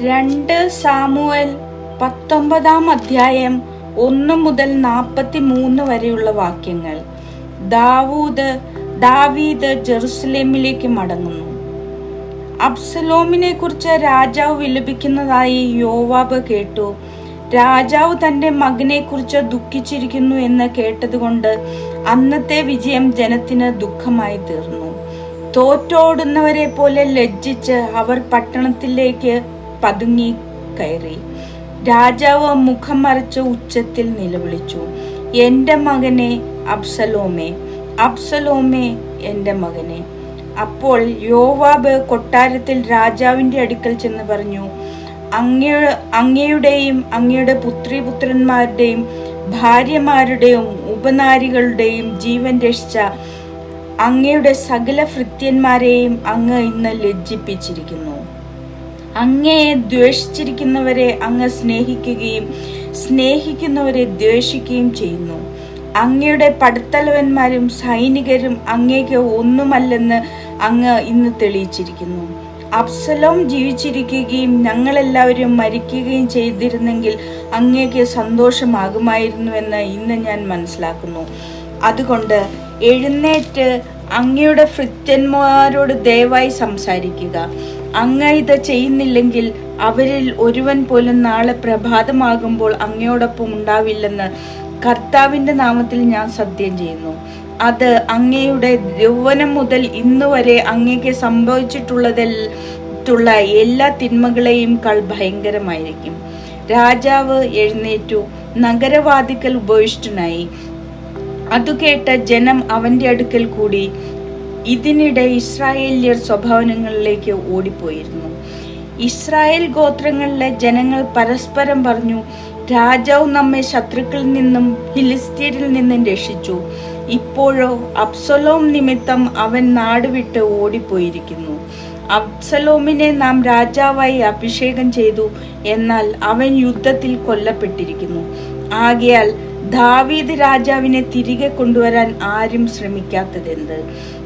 രണ്ട് സാമുവൽ പത്തൊമ്പതാം അധ്യായം ഒന്ന് മുതൽ നാൽപ്പത്തി മൂന്ന് വരെയുള്ള വാക്യങ്ങൾ. ദാവൂദ് ദാവീദ് ജെറുസലേമിലേക്ക് മടങ്ങുന്നു. അബ്സലോമിനെ കുറിച്ച് രാജാവ് വിലപിക്കുന്നതായി യോവാബ് കേട്ടു. രാജാവ് തന്റെ മകനെ കുറിച്ച് ദുഃഖിച്ചിരിക്കുന്നു എന്ന് കേട്ടതുകൊണ്ട് അന്നത്തെ വിജയം ജനത്തിന് ദുഃഖമായി തീർന്നു. തോറ്റോടുന്നവരെ പോലെ ലജ്ജിച്ച് അവർ പട്ടണത്തിലേക്ക് പതുങ്ങി കയറി. രാജാവ് മുഖം മറച്ച് ഉച്ചത്തിൽ നിലവിളിച്ചു. എന്റെ മകനെ അബ്സലോമേ അബ്സലോമേ എന്റെ മകനെ അപ്പോൾ യോവാബ് കൊട്ടാരത്തിൽ രാജാവിന്റെ അടുക്കൽ ചെന്ന് പറഞ്ഞു അങ്ങയുടെ അങ്ങയുടെയും അങ്ങയുടെ പുത്രി പുത്രന്മാരുടെയും ഭാര്യമാരുടെയും ഉപനാരികളുടെയും ജീവൻ രക്ഷിച്ച അങ്ങയുടെ സകല ഭൃത്യന്മാരെയും അങ്ങ് ഇന്ന് ലജ്ജിപ്പിച്ചിരിക്കുന്നു. അങ്ങയെ ദ്വേഷിച്ചിരിക്കുന്നവരെ അങ്ങ് സ്നേഹിക്കുകയും സ്നേഹിക്കുന്നവരെ ദ്വേഷിക്കുകയും ചെയ്യുന്നു. അങ്ങയുടെ പടത്തലവന്മാരും സൈനികരും അങ്ങേക്ക് ഒന്നുമല്ലെന്ന് അങ്ങ് ഇന്ന് തെളിയിച്ചിരിക്കുന്നു. അബ്സലോം ജീവിച്ചിരിക്കുകയും ഞങ്ങളെല്ലാവരും മരിക്കുകയും ചെയ്തിരുന്നെങ്കിൽ അങ്ങേക്ക് സന്തോഷമാകുമായിരുന്നുവെന്ന് ഇന്ന് ഞാൻ മനസ്സിലാക്കുന്നു. അതുകൊണ്ട് എഴുന്നേറ്റ് അങ്ങയുടെ ഭൃത്യന്മാരോട് ദയവായി സംസാരിക്കുക. അങ്ങ് ഇത് ചെയ്യുന്നില്ലെങ്കിൽ അവരിൽ ഒരുവൻ പോലും നാളെ പ്രഭാതമാകുമ്പോൾ അങ്ങയോടൊപ്പം ഉണ്ടാവില്ലെന്ന് കർത്താവിന്റെ നാമത്തിൽ ഞാൻ സത്യം ചെയ്യുന്നു. അത് അങ്ങയുടെ യൗവനം മുതൽ ഇന്ന് വരെ അങ്ങേക്ക് സംഭവിച്ചിട്ടുള്ളതുള്ള എല്ലാ തിന്മകളെയും കൾ ഭയങ്കരമായിരിക്കും. രാജാവ് എഴുന്നേറ്റു. നഗരവാദിക്കൽ ഉപവിഷ്ടനായി അതുകേട്ട ജനം അവന്റെ അടുക്കൽ കൂടി. ഇതിനിടെ ഇസ്രായേല്യർ സ്വഭാവനങ്ങളിലേക്ക് ഓടിപ്പോയിരുന്നു. ഇസ്രായേൽ ഗോത്രങ്ങളിലെ ജനങ്ങൾ പരസ്പരം പറഞ്ഞു രാജാവ് നമ്മെ ശത്രുക്കളിൽ നിന്നും ഫിലിസ്തീനിൽ നിന്നും രക്ഷിച്ചു. ഇപ്പോഴോ അബ്സലോം നിമിത്തം അവൻ നാടുവിട്ട് ഓടിപ്പോയിരിക്കുന്നു. അബ്സലോമിനെ നാം രാജാവായി അഭിഷേകം ചെയ്തു എന്നാൽ അവൻ യുദ്ധത്തിൽ കൊല്ലപ്പെട്ടിരിക്കുന്നു. ആകയാൽ ദാവീദ് രാജാവിനെ തിരികെ കൊണ്ടുവരാൻ ആരും ശ്രമിക്കാത്തതെന്ത്?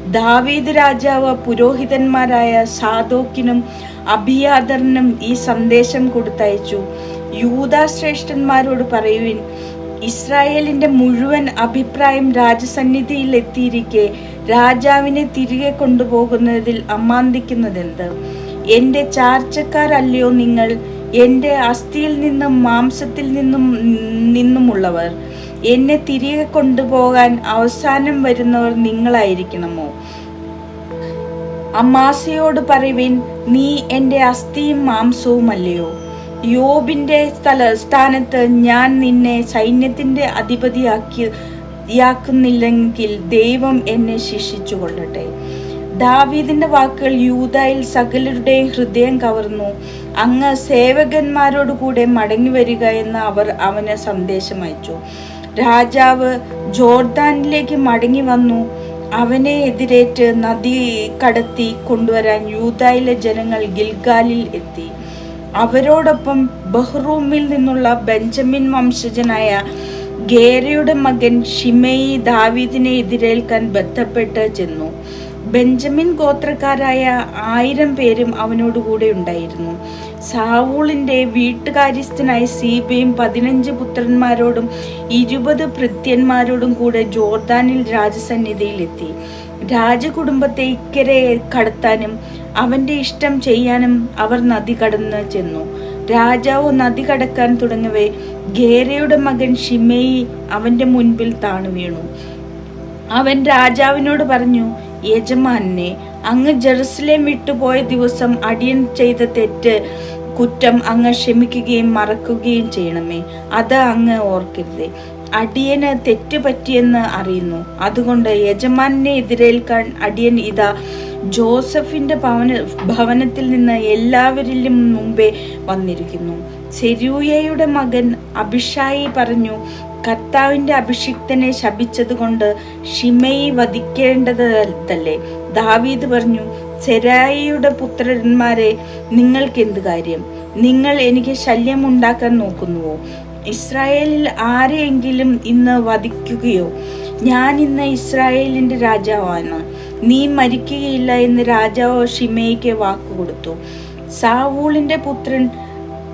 ദാവീദ് രാജാവ് പുരോഹിതന്മാരായ സാദോക്കിനും അഭിയാദറിനും ഈ സന്ദേശം കൊടുത്തയച്ചു. യൂതാശ്രേഷ്ഠന്മാരോട് പറയുവിൻ ഇസ്രായേലിന്റെ മുഴുവൻ അഭിപ്രായം രാജസന്നിധിയിൽ എത്തിയിരിക്കെ രാജാവിനെ തിരികെ കൊണ്ടുപോകുന്നതിൽ അമാന്തിക്കുന്നതെന്ത്? എന്റെ ചാർച്ചക്കാരല്ലയോ നിങ്ങൾ? എന്റെ അസ്ഥിയിൽ നിന്നും മാംസത്തിൽ നിന്നും നിന്നുമുള്ളവർ. എന്നെ തിരികെ കൊണ്ടുപോകാൻ അവസാനം വരുന്നവർ നിങ്ങളായിരിക്കണമോ? അമ്മാസയോട് പറയുവിൻ നീ എന്റെ അസ്ഥിയും മാംസവുമല്ലയോ? യോബിന്റെ സ്ഥല സ്ഥാനത്ത് ഞാൻ നിന്നെ സൈന്യത്തിന്റെ അധിപതിയാക്കി യാക്കുന്നില്ലെങ്കിൽ ദൈവം എന്നെ ശിക്ഷിച്ചു കൊള്ളട്ടെ ദാവീദിന്റെ വാക്കുകൾ യൂതായിൽ സകലരുടെയും ഹൃദയം കവർന്നു. അങ്ങ് സേവകന്മാരോടുകൂടെ മടങ്ങി വരിക എന്ന് അവർ അവന് സന്ദേശം അയച്ചു രാജാവ് ജോർദാനിലേക്ക് മടങ്ങി വന്നു. അവനെ എതിരേറ്റ് നദി കടത്തി കൊണ്ടുവരാൻ യൂതായിലെ ജനങ്ങൾ ഗിൽഗാലിൽ എത്തി. അവരോടൊപ്പം ബഹ്റൂമിൽ നിന്നുള്ള ബെഞ്ചമിൻ വംശജനായ ഗേരയുടെ മകൻ ഷിമയി ദാവീദിനെ എതിരേൽക്കാൻ ബന്ധപ്പെട്ട് ചെന്നു. ബെഞ്ചമിൻ ഗോത്രക്കാരായ ആയിരം പേരും അവനോടുകൂടെ ഉണ്ടായിരുന്നു. സാവൂളിന്റെ വീട്ടുകാര്യസ്ഥനായ സീബയും പതിനഞ്ച് പുത്രന്മാരോടും ഇരുപത് ഭൃത്യന്മാരോടും കൂടെ ജോർദാനിൽ രാജസന്നിധിയിലെത്തി. രാജകുടുംബത്തെ ഇക്കരെ കടത്താനും അവന്റെ ഇഷ്ടം ചെയ്യാനും അവർ നദി കടന്ന് ചെന്നു. രാജാവ് നദി കടക്കാൻ തുടങ്ങവേ ഗേരയുടെ മകൻ ഷിമേയി അവന്റെ മുൻപിൽ താണു വീണു അവൻ രാജാവിനോട് പറഞ്ഞു യജമാനെ അങ്ങ് ജെറുസലേം വിട്ടുപോയ ദിവസം അടിയൻ ചെയ്ത തെറ്റ് കുറ്റം അങ്ങ് ക്ഷമിക്കുകയും മറക്കുകയും ചെയ്യണമേ. അത് അങ്ങ് ഓർക്കരുതേ. അടിയന് തെറ്റ് പറ്റിയെന്ന് അറിയുന്നു. അതുകൊണ്ട് യജമാനെ എതിരേൽക്കാൻ അടിയൻ ഇതാ ജോസഫിന്റെ ഭവന ഭവനത്തിൽ നിന്ന് എല്ലാവരിലും മുമ്പേ വന്നിരിക്കുന്നു. സെരൂയയുടെ മകൻ അഭിഷായി പറഞ്ഞു കർത്താവിന്റെ അഭിഷിക്തനെ ശപിച്ചതുകൊണ്ട് ഷിമയി വധിക്കേണ്ടതല്ലേ? ദാവീദ് പറഞ്ഞു ചെരായിയുടെ പുത്രന്മാരെ നിങ്ങൾക്ക് എന്ത് കാര്യം? നിങ്ങൾ എനിക്ക് ശല്യം ഉണ്ടാക്കാൻ നോക്കുന്നുവോ? ഇസ്രായേലിൽ ആരെയെങ്കിലും ഇന്ന് വധിക്കുകയോ? ഞാൻ ഇന്ന് ഇസ്രായേലിന്റെ രാജാവാണ്. നീ മരിക്കുകയില്ല എന്ന് രാജാവ് ഷിമയ്ക്ക് വാക്കുകൊടുത്തു. സാവൂളിന്റെ പുത്രൻ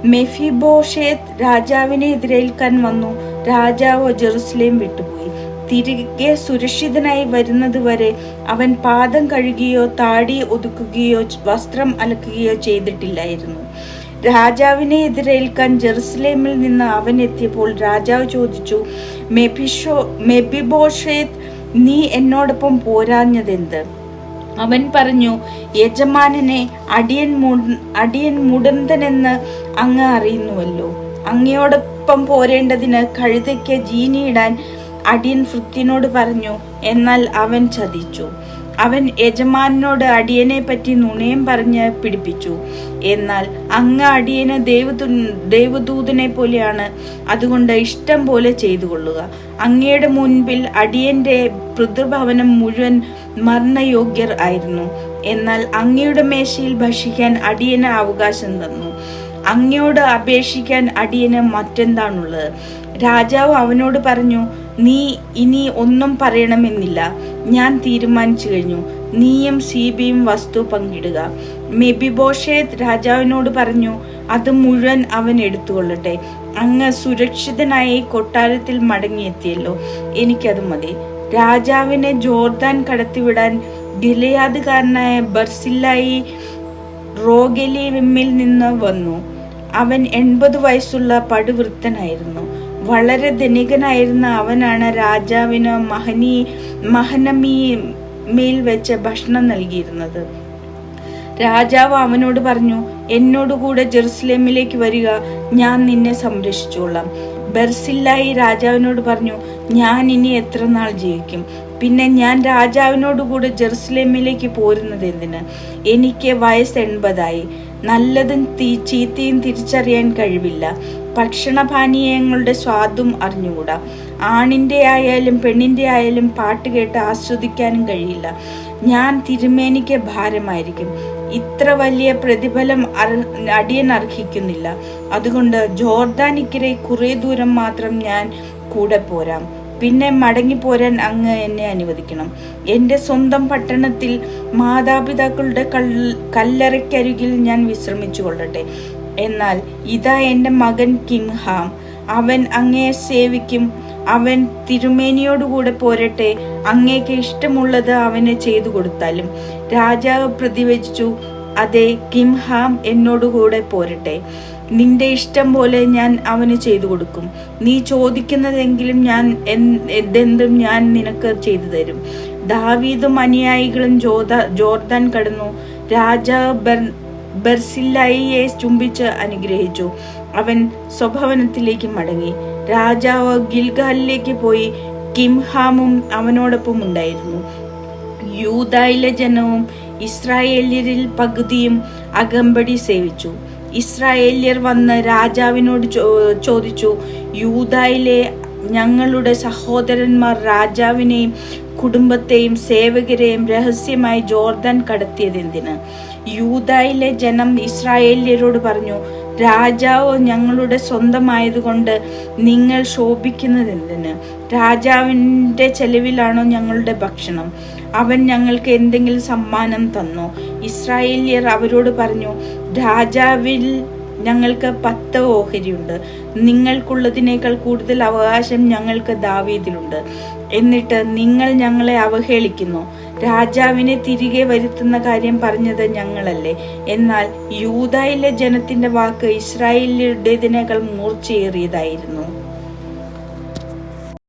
മെഫിബോഷേത്ത് രാജാവിനെ എതിരേൽക്കാൻ വന്നു. രാജാവ് ജെറുസലേം വിട്ടുപോയി. തിരികെ സുരക്ഷിതനായി വരുന്നതുവരെ അവൻ പാദം കഴുകുകയോ താടി ഒതുക്കുകയോ വസ്ത്രം അലക്കുകയോ ചെയ്തിട്ടില്ലായിരുന്നു. രാജാവിനെ എതിരേൽക്കാൻ ജെറുസലേമിൽ നിന്ന് അവൻ എത്തിയപ്പോൾ രാജാവ് ചോദിച്ചു മെബിഷോ മെബിബോഷേത്ത് നീ എന്നോടൊപ്പം പോരാഞ്ഞതെന്ത്? അവൻ പറഞ്ഞു യജമാനനെ അടിയൻ അടിയൻ മുടന്തനെന്ന് അങ്ങ് അറിയുന്നുവല്ലോ. അങ്ങയോടൊപ്പം പോരേണ്ടതിന് കഴുതയ്ക്ക് ജീനിയിടാൻ അടിയൻ ഭൃത്യനോട് പറഞ്ഞു എന്നാൽ അവൻ ചതിച്ചു. അവൻ യജമാനോട് അടിയനെ പറ്റി നുണയം പറഞ്ഞ് പിടിപ്പിച്ചു. എന്നാൽ അങ്ങ് അടിയന് ദേവദൂ ദേവദൂതനെ പോലെയാണ്. അതുകൊണ്ട് ഇഷ്ടം പോലെ ചെയ്തു കൊള്ളുക അങ്ങയുടെ മുൻപിൽ അടിയന്റെ പിതൃഭവനം മുഴുവൻ മരണയോഗ്യർ ആയിരുന്നു. എന്നാൽ അങ്ങയുടെ മേശയിൽ ഭക്ഷിക്കാൻ അടിയന് അവകാശം തന്നു. അങ്ങയോട് അപേക്ഷിക്കാൻ അടിയന് മറ്റെന്താണുള്ളത്? രാജാവ് അവനോട് പറഞ്ഞു നീ ഇനി ഒന്നും പറയണമെന്നില്ല. ഞാൻ തീരുമാനിച്ചു കഴിഞ്ഞു. നീയും സീബിയും വസ്തു പങ്കിടുക. മെബിബോഷേത് രാജാവിനോട് പറഞ്ഞു അത് മുഴുവൻ അവൻ എടുത്തുകൊള്ളട്ടെ. അങ്ങ് സുരക്ഷിതനായി കൊട്ടാരത്തിൽ മടങ്ങിയെത്തിയല്ലോ. എനിക്കത് മതി. രാജാവിനെ ജോർദാൻ കടത്തിവിടാൻ ഗിലയാദുകാരനായ ബർസില്ലായി റോഗലിമിൽ നിന്ന് വന്നു. അവൻ എൺപത് വയസ്സുള്ള പടുവൃത്തനായിരുന്നു വളരെ ധനികനായിരുന്ന അവനാണ് രാജാവിന് മഹനി മഹനമിയിൽ വെച്ച് ഭക്ഷണം നൽകിയിരുന്നത്. രാജാവ് അവനോട് പറഞ്ഞു എന്നോടുകൂടെ ജെറുസലേമിലേക്ക് വരിക ഞാൻ നിന്നെ സംരക്ഷിച്ചോളാം. ബർസില്ലായി രാജാവിനോട് പറഞ്ഞു ഞാൻ ഇനി എത്ര നാൾ ജീവിക്കും? പിന്നെ ഞാൻ രാജാവിനോടുകൂടെ ജെറുസലേമിലേക്ക് പോരുന്നത് എന്തിന്? എനിക്ക് വയസ്സ് എൺപതായി. നല്ലതും തീ ചീത്തയും തിരിച്ചറിയാൻ കഴിവില്ല. ഭക്ഷണപാനീയങ്ങളുടെ സ്വാദും അറിഞ്ഞുകൂടാ. ആണിന്റെ ആയാലും പെണ്ണിന്റെ ആയാലും പാട്ട് കേട്ട് ആസ്വദിക്കാനും കഴിയില്ല. ഞാൻ തിരുമേനിക്ക് ഭാരമായിരിക്കും. ഇത്ര വലിയ പ്രതിഫലം അടിയൻ അർഹിക്കുന്നില്ല അതുകൊണ്ട് ജോർദാനിക്കരെ കുറേ ദൂരം മാത്രം ഞാൻ കൂടെ പോരാം. പിന്നെ മടങ്ങിപ്പോരാൻ അങ്ങ് എന്നെ അനുവദിക്കണം. എന്റെ സ്വന്തം പട്ടണത്തിൽ മാതാപിതാക്കളുടെ കൽ കല്ലറയ്ക്കരികിൽ ഞാൻ വിശ്രമിച്ചു കൊള്ളട്ടെ എന്നാൽ ഇതാ എന്റെ മകൻ കിംഹാം. അവൻ അങ്ങയെ സേവിക്കും. അവൻ തിരുമേനിയോടുകൂടെ പോരട്ടെ. അങ്ങേക്ക് ഇഷ്ടമുള്ളത് അവന് ചെയ്തു കൊടുത്താലും രാജാവ് പ്രതിവചിച്ചു അതെ കിംഹാം എന്നോടുകൂടെ പോരട്ടെ. നിന്റെ ഇഷ്ടം പോലെ ഞാൻ അവന് ചെയ്തു കൊടുക്കും. നീ ചോദിക്കുന്നതെങ്കിലും ഞാൻ എന്തെന്തും ഞാൻ നിനക്ക് ചെയ്തു തരും. ദാവീദും അനുയായികളും ജോത ജോർദാൻ കടന്നു. രാജാവ് ബെർ ബർസില്ലായിയെ ചുംബിച്ച് അനുഗ്രഹിച്ചു. അവൻ സ്വഭവനത്തിലേക്ക് മടങ്ങി. രാജാവ് ഗിൽഗാലിലേക്ക് പോയി. കിംഹാമും അവനോടൊപ്പം ഉണ്ടായിരുന്നു യൂതായിലെ ജനവും ഇസ്രായേല്യരിൽ പകുതിയും അകമ്പടി സേവിച്ചു. ഇസ്രായേല്യർ വന്ന് രാജാവിനോട് ചോദിച്ചു യൂതായിലെ ഞങ്ങളുടെ സഹോദരന്മാർ രാജാവിനെയും കുടുംബത്തെയും സേവകരെയും രഹസ്യമായി ജോർദാൻ കടത്തിയതെന്തിന്? യൂതായിലെ ജനം ഇസ്രായേല്യരോട് പറഞ്ഞു രാജാവ് ഞങ്ങളുടെ സ്വന്തമായതുകൊണ്ട് നിങ്ങൾ ശോഭിക്കുന്നത് എന്തിന് രാജാവിന്റെ ചെലവിലാണോ ഞങ്ങളുടെ ഭക്ഷണം. അവൻ ഞങ്ങൾക്ക് എന്തെങ്കിലും സമ്മാനം തന്നോ. ഇസ്രായേലിയർ അവരോട് പറഞ്ഞു രാജാവിൽ ഞങ്ങൾക്ക് പത്ത് ഓഹരിയുണ്ട്. നിങ്ങൾക്കുള്ളതിനേക്കാൾ കൂടുതൽ അവകാശം ഞങ്ങൾക്ക് ദാവീദിലുണ്ട്. എന്നിട്ട് നിങ്ങൾ ഞങ്ങളെ അവഹേളിക്കുന്നു. രാജാവിനെ തിരികെ വരുത്തുന്ന കാര്യം പറഞ്ഞത് ഞങ്ങളല്ലേ. എന്നാൽ യൂതായിലെ ജനത്തിന്റെ വാക്ക് ഇസ്രായേലിയുടേതിനേക്കാൾ മൂർച്ചയേറിയതായിരുന്നു.